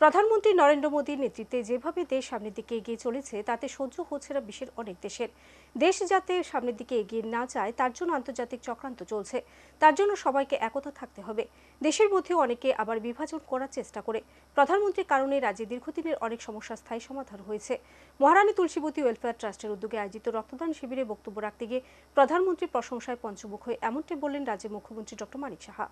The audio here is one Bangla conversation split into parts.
প্রধানমন্ত্রী নরেন্দ্র মোদীর নেতৃত্বে যেভাবে দেশ সামনের দিকে এগিয়ে চলেছে, তাতে সহ্য হচ্ছে না বিশ্বের অনেক দেশের। দেশ যাতে সামনের দিকে এগিয়ে না যায়, তার জন্য আন্তর্জাতিক চক্রান্ত চলছে। তার জন্য সবাইকে একতা থাকতে হবে। দেশের মধ্যেও অনেকে আবার বিভাজন করার চেষ্টা করে। প্রধানমন্ত্রীর কারণে রাজ্যে দীর্ঘদিনের অনেক সমস্যার স্থায়ী সমাধান হয়েছে। মহারানী তুলসীবতী ওয়েলফেয়ার ট্রাস্টের উদ্যোগে আয়োজিত রক্তদান শিবিরে বক্তব্য রাখতে গিয়ে প্রধানমন্ত্রীর প্রশংসায় পঞ্চমুখ হয়ে এমনটি বললেন রাজ্যের মুখ্যমন্ত্রী ডক্টর মানিক সাহা।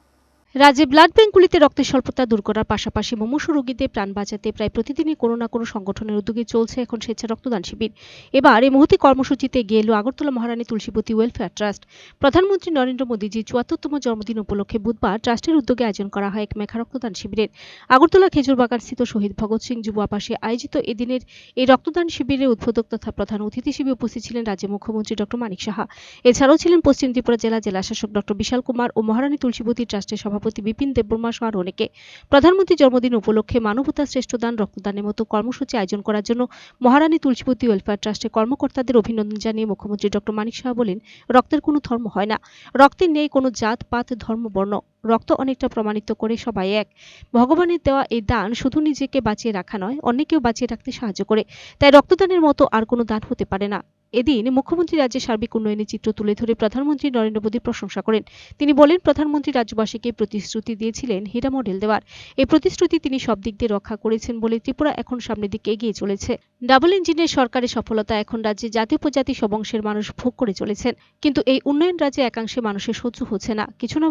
রাজ্যে ব্লাড ব্যাঙ্কগুলিতে রক্তের স্বল্পতা দূর করার পাশাপাশি মুমূর্ষু রোগীদের প্রাণ বাঁচাতে প্রায় প্রতিদিনই কোনো না কোনো সংগঠনের উদ্যোগে চলছে এখন স্বেচ্ছা রক্তদান শিবির। এবার এই মুহূর্তে কর্মসূচিতে এলো আগরতলা মহারানী তুলসীবতী ওয়েলফেয়ার ট্রাস্ট প্রধানমন্ত্রী নরেন্দ্র মোদীজির চুয়াত্তরতম জন্মদিন উপলক্ষে বুধবার ট্রাস্টের উদ্যোগে আয়োজন করা হয় এক মেঘা রক্তদান শিবিরের। আগরতলা খেজুরবাগান স্থিত শহীদ ভগৎ সিং যুব আবাসে আয়োজিত এদিনের এই রক্তদান শিবিরের উদ্বোধক তথা প্রধান অতিথি হিসেবে উপস্থিত ছিলেন রাজ্যের মুখ্যমন্ত্রী ডক্টর মানিক সাহা। এছাড়াও ছিলেন পশ্চিম ত্রিপুরা জেলা জেলা শাসক ডক্টর বিশাল কুমার ও মহারানী তুলসীবতী ট্রাস্টের সভাপতি বিপিন দেববর্মা সহ অনেকে। প্রধানমন্ত্রী জন্মদিন উপলক্ষে মানবতা শ্রেষ্ঠ দান, রক্তদানের মতো কর্মসূচি আয়োজন করার জন্য মহারানী তুলসীবতী ওয়েলফেয়ার ট্রাস্টের কর্মকর্তাদের অভিনন্দন জানিয়ে মুখ্যমন্ত্রী ডক্টর মানিক সাহা বলেন, রক্তের কোনো ধর্ম হয় না। রক্তের নেই কোনো জাত, পাত, ধর্ম, বর্ণ, রক্ত অনেকটা প্রমাণিত করে সবাই এক। ভগবানের দেওয়া এই দান শুধু নিজেকে বাঁচিয়ে রাখা নয়, অন্যকেও বাঁচিয়ে রাখতে সাহায্য করে। তাই রক্তদানের মতো আর কোনো দান হতে পারে না। এদিন মুখ্যমন্ত্রী রাজ্যের সার্বিক উন্নয়নের চিত্র তুলে ধরে প্রধানমন্ত্রী নরেন্দ্র মোদীর প্রশংসা করেন। তিনি বলেন, প্রধানমন্ত্রী রাজ্যবাসীকে প্রতিশ্রুতি দিয়েছিলেন হীরা মডেল দেওয়ার এই প্রতিশ্রুতি তিনি সব দিক দিয়ে রক্ষা করেছেন বলে ত্রিপুরা এখন সামনের দিকে এগিয়ে চলেছে। ডাবল ইঞ্জিনের সরকারের সফলতা এখন রাজ্যে জাতি উপজাতি সব অংশের মানুষ ভোগ করে চলেছেন। কিন্তু এই উন্নয়ন রাজ্যে একাংশে মানুষের সহ্য হচ্ছে না। কিছু না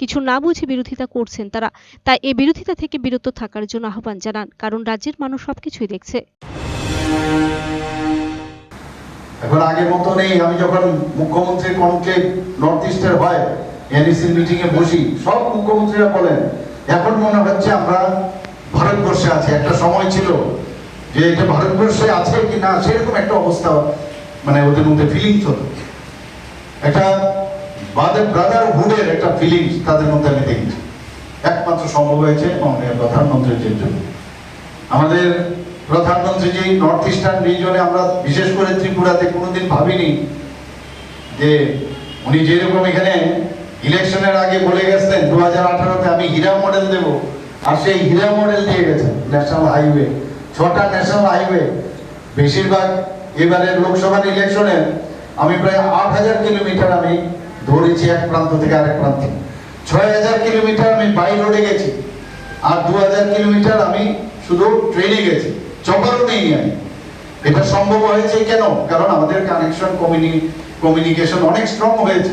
কিছু না বুঝে বিরোধিতা করছেন তারা। তাই এই বিরোধিতা থেকে বিরত থাকার জন্য আহ্বান জানান, কারণ রাজ্যের মানুষ সবকিছুই দেখছে। এখন আগের মতো নেই। আমি যখন মুখ্যমন্ত্রীর কনক্লেভ নর্থ ইস্টের হয় এনইসির মিটিং এ বসি, সব মুখ্যমন্ত্রীরা বলেন, এখন মনে হচ্ছে আমরা ভারতবর্ষে আছি। একটা সময় ছিল যে এটা ভারতবর্ষে আছে কি না, সেরকম একটা অবস্থা মানে ওদের মধ্যে ফিলিংস হতো একটা ব্রাদারহুডের একটা ফিলিংস তাদের মধ্যে আমি দেখছি। একমাত্র সম্ভব হয়েছে মাননীয় প্রধানমন্ত্রীর জন্য। আমাদের প্রধানমন্ত্রী যে নর্থ ইস্টার্ন রিজনে আমরা বিশেষ করে ত্রিপুরাতে কোনোদিন ভাবিনি যে উনি যেরকম এখানে ইলেকশনের আগে বলে গেছেন দু হাজার আঠারোতে আমি হীরা মডেল দেব। আর সেই হীরা মডেল দিয়ে গেছেন ন্যাশনাল হাইওয়ে ছটা ন্যাশনাল হাইওয়ে বেশিরভাগ এবারের লোকসভার ইলেকশনে আমি প্রায় আট হাজার কিলোমিটার আমি দৌড়েছি এক প্রান্ত থেকে আরেক প্রান্তে। ছয় হাজার কিলোমিটার আমি বাই রোডে গেছি। আর দু হাজার কিলোমিটার আমি শুধু ট্রেনে গেছি। চপারও নেই আমি। এটা সম্ভব হয়েছে কেন? কারণ আমাদের কানেকশন কমিউনি কমিউনিকেশন অনেক স্ট্রং হয়েছে।